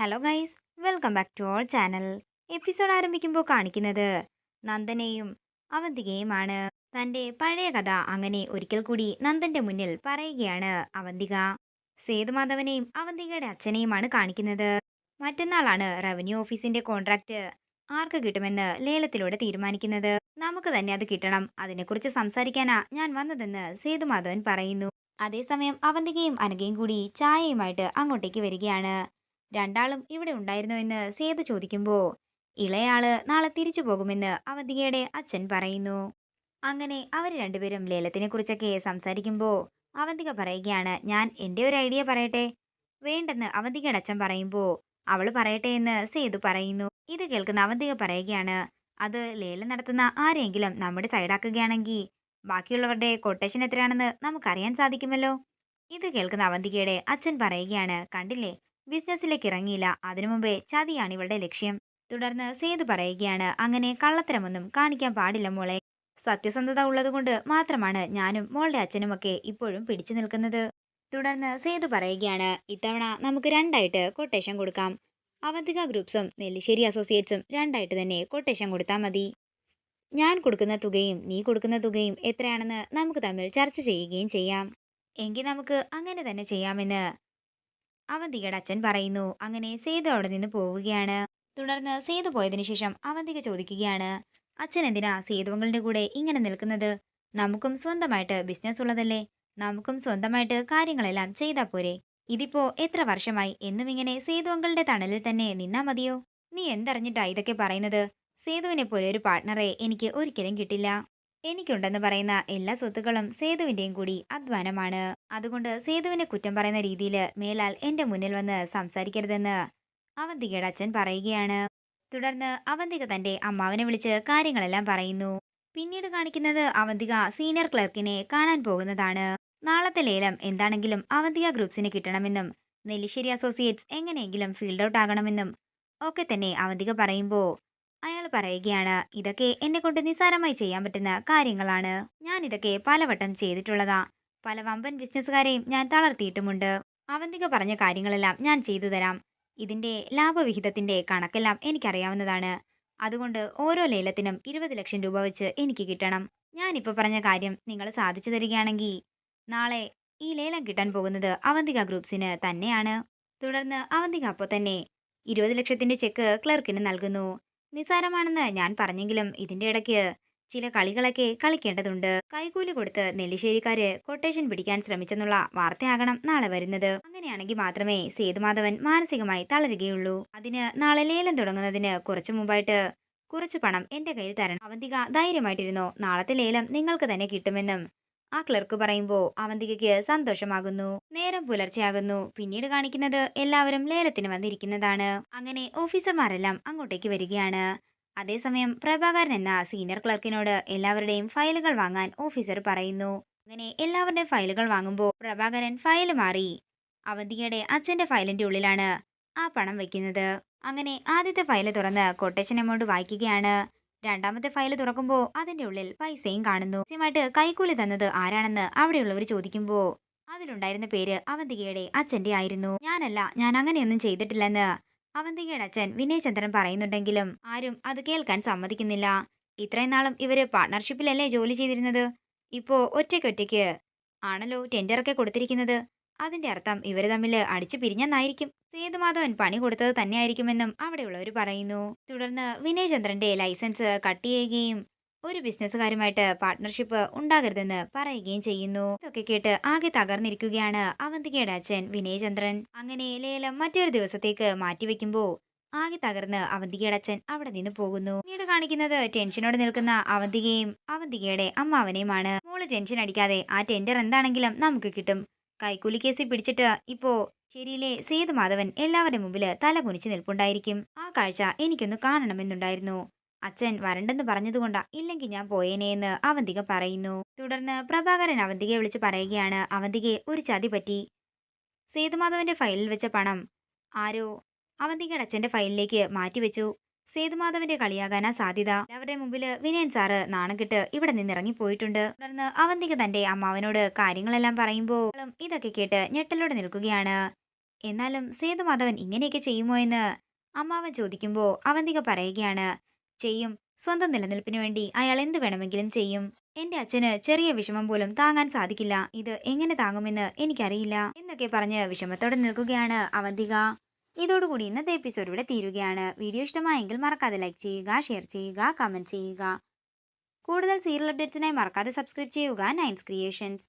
Hello guys welcome back to our channel episode ആരംഭിക്കുമ്പോൾ കാണിക്കുന്നത് നന്ദനെയും അവന്തികയുമാണ്. തന്റെ പഴയ കഥ അങ്ങനെ ഒരിക്കൽ കൂടി നന്ദന്റെ മുന്നിൽ പറയുകയാണ് അവന്തിക. സേതുമാധവനെയും അവന്തികയുടെ അച്ഛനെയുമാണ് കാണിക്കുന്നത്. മറ്റന്നാളാണ് റവന്യൂ ഓഫീസിന്റെ കോൺട്രാക്റ്റ് ആർക്ക് കിട്ടുമെന്ന് ലേലത്തിലൂടെ തീരുമാനിക്കുന്നത്. നമുക്ക് തന്നെ അത് കിട്ടണം. അതിനെക്കുറിച്ച് സംസാരിക്കാനാ ഞാൻ വന്നതെന്ന് സേതുമാധവൻ പറയുന്നു. അതേസമയം അവന്തികയും അനഘയും കൂടി ചായയുമായിട്ട് അങ്ങോട്ടേക്ക് വരികയാണ്. രണ്ടാളും ഇവിടെ ഉണ്ടായിരുന്നുവെന്ന് സേതു ചോദിക്കുമ്പോൾ ഇളയാൾ നാളെ തിരിച്ചു പോകുമെന്ന് അവന്തികയുടെ അച്ഛൻ പറയുന്നു. അങ്ങനെ അവർ രണ്ടുപേരും ലേലത്തിനെ കുറിച്ചൊക്കെ സംസാരിക്കുമ്പോൾ അവന്തിക പറയുകയാണ് ഞാൻ എന്റെ ഒരു ഐഡിയ പറയട്ടെ. വേണ്ടെന്ന് അവന്തികയുടെ അച്ഛൻ പറയുമ്പോൾ അവൾ പറയട്ടെ എന്ന് സേതു പറയുന്നു. ഇത് കേൾക്കുന്ന അവന്തിക പറയുകയാണ് അത് ലേലം നടത്തുന്ന ആരെങ്കിലും നമ്മുടെ സൈഡാക്കുകയാണെങ്കിൽ ബാക്കിയുള്ളവരുടെ കൊട്ടേഷൻ എത്രയാണെന്ന് നമുക്കറിയാൻ സാധിക്കുമല്ലോ. ഇത് കേൾക്കുന്ന അവന്തികയുടെ അച്ഛൻ പറയുകയാണ് കണ്ടില്ലേ? ബിസിനസ്സിലേക്ക് ഇറങ്ങിയില്ല. അതിനു മുമ്പേ ചതിയാണ് ഇവളുടെ ലക്ഷ്യം. തുടർന്ന് സേതു പറയുകയാണ് അങ്ങനെ കള്ളത്തരമൊന്നും കാണിക്കാൻ പാടില്ല മോളെ. സത്യസന്ധത ഉള്ളതുകൊണ്ട് മാത്രമാണ് ഞാനും മോളുടെ അച്ഛനുമൊക്കെ ഇപ്പോഴും പിടിച്ചു നിൽക്കുന്നത്. തുടർന്ന് സേതു പറയുകയാണ് ഇത്തവണ നമുക്ക് രണ്ടായിട്ട് കൊട്ടേഷൻ കൊടുക്കാം. അവന്തിക ഗ്രൂപ്പ്സും നെല്ലിശ്ശേരി അസോസിയേറ്റ്സും രണ്ടായിട്ട് തന്നെ കൊട്ടേഷൻ കൊടുത്താൽ മതി. ഞാൻ കൊടുക്കുന്ന തുകയും നീ കൊടുക്കുന്ന തുകയും എത്രയാണെന്ന് നമുക്ക് തമ്മിൽ ചർച്ച ചെയ്യുകയും ചെയ്യാം. എങ്കിൽ നമുക്ക് അങ്ങനെ തന്നെ ചെയ്യാമെന്ന് അവന്തികയുടെ അച്ഛൻ പറയുന്നു അങ്ങനെ സേതു അവിടെ നിന്ന് പോവുകയാണ്. തുടർന്ന് സേതു പോയതിനു ശേഷം അവന്തിക ചോദിക്കുകയാണ് അച്ഛൻ എന്തിനാ സേതുവങ്ങളുടെ കൂടെ ഇങ്ങനെ നിൽക്കുന്നത്? നമുക്കും സ്വന്തമായിട്ട് ബിസിനസ് ഉള്ളതല്ലേ? നമുക്കും സ്വന്തമായിട്ട് കാര്യങ്ങളെല്ലാം ചെയ്താൽ പോരെ? ഇതിപ്പോ എത്ര വർഷമായി എന്നും ഇങ്ങനെ സേതുവങ്ങളുടെ തണലിൽ തന്നെ നിന്നാ മതിയോ? നീ എന്തറിഞ്ഞിട്ടാ ഇതൊക്കെ പറയുന്നത്? സേതുവിനെ പോലെ ഒരു പാർട്ട്ണറെ എനിക്ക് ഒരിക്കലും കിട്ടില്ല. എനിക്കുണ്ടെന്ന് പറയുന്ന എല്ലാ സ്വത്തുക്കളും സേതുവിന്റെയും കൂടി അധ്വാനമാണ്. അതുകൊണ്ട് സേതുവിനെ കുറ്റം പറയുന്ന രീതിയിൽ മേലാൽ എന്റെ മുന്നിൽ വന്ന് സംസാരിക്കരുതെന്ന് അവന്തികയുടെ അച്ഛൻ പറയുകയാണ്. തുടർന്ന് അവന്തിക തന്റെ അമ്മാവനെ വിളിച്ച് കാര്യങ്ങളെല്ലാം പറയുന്നു. പിന്നീട് കാണിക്കുന്നത് അവന്തിക സീനിയർ ക്ലർക്കിനെ കാണാൻ പോകുന്നതാണ്. നാളത്തെ ലേലം എന്താണെങ്കിലും അവന്തിക ഗ്രൂപ്പ്സിന് കിട്ടണമെന്നും നെല്ലിശ്ശേരി അസോസിയേറ്റ്സ് എങ്ങനെയെങ്കിലും ഫീൽഡ് ഔട്ട് ആകണമെന്നും ഒക്കെ തന്നെ അവന്തിക പറയുമ്പോൾ അയാൾ പറയുകയാണ് ഇതൊക്കെ എന്നെ കൊണ്ട് നിസ്സാരമായി ചെയ്യാൻ പറ്റുന്ന കാര്യങ്ങളാണ്. ഞാൻ ഇതൊക്കെ പലവട്ടം ചെയ്തിട്ടുള്ളതാ. പല വമ്പൻ ബിസിനസ്സുകാരെയും ഞാൻ തളർത്തിയിട്ടുമുണ്ട്. അവന്തിക പറഞ്ഞ കാര്യങ്ങളെല്ലാം ഞാൻ ചെയ്തു തരാം. ഇതിന്റെ ലാഭവിഹിതത്തിന്റെ കണക്കെല്ലാം എനിക്കറിയാവുന്നതാണ്. അതുകൊണ്ട് ഓരോ ലേലത്തിനും ഇരുപത് ലക്ഷം രൂപ വെച്ച് എനിക്ക് കിട്ടണം. ഞാനിപ്പോൾ പറഞ്ഞ കാര്യം നിങ്ങൾ സാധിച്ചു തരികയാണെങ്കിൽ നാളെ ഈ ലേലം കിട്ടാൻ പോകുന്നത് അവന്തിക ഗ്രൂപ്പ്സിന് തന്നെയാണ്. തുടർന്ന് അവന്തിക അപ്പോൾ തന്നെ ഇരുപത് ലക്ഷത്തിന്റെ ചെക്ക് ക്ലർക്കിന് നൽകുന്നു. നിസ്സാരമാണെന്ന് ഞാൻ പറഞ്ഞെങ്കിലും ഇതിന്റെ ഇടയ്ക്ക് ചില കളികളൊക്കെ കളിക്കേണ്ടതുണ്ട്. കൈകൂലി കൊടുത്ത് നെല്ലിശ്ശേരിക്കാര് കൊട്ടേഷൻ പിടിക്കാൻ ശ്രമിച്ചെന്നുള്ള വാർത്തയാകണം നാളെ വരുന്നത്. അങ്ങനെയാണെങ്കിൽ മാത്രമേ സേതുമാധവൻ മാനസികമായി തളരുകയുള്ളൂ. അതിന് നാളെ ലേലം തുടങ്ങുന്നതിന് കുറച്ചു മുമ്പായിട്ട് കുറച്ചു പണം എന്റെ കയ്യിൽ തരണം. അവന്തിക ധൈര്യമായിട്ടിരുന്നോ നാളത്തെ ലേലം നിങ്ങൾക്ക് തന്നെ കിട്ടുമെന്നും ആ ക്ലർക്ക് പറയുമ്പോൾ അവന്തികയ്ക്ക് സന്തോഷമാകുന്നു. നേരം പുലർച്ചെയാകുന്നു. പിന്നീട് കാണിക്കുന്നത് എല്ലാവരും ലേലത്തിന് വന്നിരിക്കുന്നതാണ്. അങ്ങനെ ഓഫീസർമാരെല്ലാം അങ്ങോട്ടേക്ക് വരികയാണ്. അതേസമയം പ്രഭാകരൻ എന്ന സീനിയർ ക്ലർക്കിനോട് എല്ലാവരുടെയും ഫയലുകൾ വാങ്ങാൻ ഓഫീസർ പറയുന്നു. അങ്ങനെ എല്ലാവരുടെയും ഫയലുകൾ വാങ്ങുമ്പോൾ പ്രഭാകരൻ ഫയൽ മാറി. അവന്തികയുടെ അച്ഛന്റെ ഫയലിന്റെ ഉള്ളിലാണ് ആ പണം വയ്ക്കുന്നത് അങ്ങനെ ആദ്യത്തെ ഫയൽ തുറന്ന് കൊട്ടേഷൻ എമൗണ്ട് വായിക്കുകയാണ്. രണ്ടാമത്തെ ഫയൽ തുറക്കുമ്പോൾ അതിന്റെ ഉള്ളിൽ പൈസയും കാണുന്നു. കൃത്യമായിട്ട് കൈക്കൂലി തന്നത് ആരാണെന്ന് അവിടെയുള്ളവർ ചോദിക്കുമ്പോൾ അതിലുണ്ടായിരുന്ന പേര് അവന്തികയുടെ അച്ഛന്റെ ആയിരുന്നു. ഞാനല്ല ഞാൻ അങ്ങനെയൊന്നും ചെയ്തിട്ടില്ലെന്ന് അവന്തികയുടെ അച്ഛൻ വിനയചന്ദ്രൻ പറയുന്നുണ്ടെങ്കിലും ആരും അത് കേൾക്കാൻ സമ്മതിക്കുന്നില്ല. ഇത്രയും നാളും ഇവർ പാർട്ട്ണർഷിപ്പിലല്ലേ ജോലി ചെയ്തിരുന്നത്? ഇപ്പോ ഒറ്റയ്ക്കൊറ്റയ്ക്ക് ആണല്ലോ ടെൻഡറൊക്കെ കൊടുത്തിരിക്കുന്നത്. അതിന്റെ അർത്ഥം ഇവർ തമ്മിൽ അടിച്ചു പിരിഞ്ഞെന്നായിരിക്കും. സേതുമാധവൻ പണി കൊടുത്തത് തന്നെയായിരിക്കുമെന്നും അവിടെയുള്ളവർ പറയുന്നു. തുടർന്ന് വിനയചന്ദ്രന്റെ ലൈസൻസ് കട്ട് ചെയ്യുകയും ഒരു ബിസിനസ്സുകാരുമായിട്ട് പാർട്ട്ണർഷിപ്പ് ഉണ്ടാകരുതെന്ന് പറയുകയും ചെയ്യുന്നു. ഇതൊക്കെ കേട്ട് ആകെ തകർന്നിരിക്കുകയാണ് അവന്തികയുടെ അച്ഛൻ വിനയചന്ദ്രൻ. അങ്ങനെ ലേലം മറ്റൊരു ദിവസത്തേക്ക് മാറ്റിവെക്കുമ്പോൾ ആകെ തകർന്ന് അവന്തികയുടെ അച്ഛൻ അവിടെ നിന്ന് പോകുന്നു. പിന്നീട് കാണിക്കുന്നത് ടെൻഷനോട് നിൽക്കുന്ന അവന്തികയും അവന്തികയുടെ അമ്മാവനെയുമാണ്. മോൾ ടെൻഷൻ അടിക്കാതെ ആ ടെൻഡർ എന്താണെങ്കിലും നമുക്ക് കിട്ടും. കൈക്കൂലി കേസിൽ പിടിച്ചിട്ട് ഇപ്പോ ശരിയിലെ സേതുമാധവൻ എല്ലാവരുടെ മുമ്പിൽ തല കുനിച്ച് നിൽപ്പുണ്ടായിരിക്കും. ആ കാഴ്ച എനിക്കൊന്ന് കാണണമെന്നുണ്ടായിരുന്നു. അച്ഛൻ വരണ്ടെന്ന് പറഞ്ഞതുകൊണ്ടാ ഇല്ലെങ്കിൽ ഞാൻ പോയേനെയെന്ന് അവന്തിക പറയുന്നു. തുടർന്ന് പ്രഭാകരൻ അവന്തികയെ വിളിച്ച് പറയുകയാണ്. അവന്തികയെ ഒരു ചതി പറ്റി. സേതുമാധവന്റെ ഫയലിൽ വെച്ച പണം ആരോ അവന്തികയുടെ അച്ഛന്റെ ഫയലിലേക്ക് മാറ്റിവെച്ചു. സേതുമാധവന്റെ കളിയാകാനാ സാധ്യത. അവരുടെ മുമ്പിൽ വിനയൻ സാറ് നാണം കെട്ട് ഇവിടെ നിന്ന് ഇറങ്ങിപ്പോയിട്ടുണ്ട് തുടർന്ന് അവന്തിക തന്റെ അമ്മാവനോട് കാര്യങ്ങളെല്ലാം പറയുമ്പോൾ ഇതൊക്കെ കേട്ട് ഞെട്ടലോടെ നിൽക്കുകയാണ്. എന്നാലും സേതുമാധവൻ ഇങ്ങനെയൊക്കെ ചെയ്യുമോ എന്ന് അമ്മാവൻ ചോദിക്കുമ്പോൾ അവന്തിക പറയുകയാണ് ചെയ്യും. സ്വന്തം നിലനിൽപ്പിന് വേണ്ടി അയാൾ എന്ത് വേണമെങ്കിലും ചെയ്യും. എന്റെ അച്ഛന് ചെറിയ വിഷമം പോലും താങ്ങാൻ സാധിക്കില്ല. ഇത് എങ്ങനെ താങ്ങുമെന്ന് എനിക്കറിയില്ല. എന്നൊക്കെ പറഞ്ഞ് വിഷമത്തോടെ നിൽക്കുകയാണ് അവന്തിക. ഇതോടുകൂടി ഇന്നത്തെ എപ്പിസോഡ് ഇവിടെ തീരുകയാണ്. വീഡിയോ ഇഷ്ടമായെങ്കിൽ മറക്കാതെ ലൈക്ക് ചെയ്യുക ഷെയർ ചെയ്യുക കമന്റ് ചെയ്യുക. കൂടുതൽ സീരിയൽ അപ്ഡേറ്റ്സിനായി മറക്കാതെ സബ്സ്ക്രൈബ് ചെയ്യുക നയൻസ് ക്രിയേഷൻസ്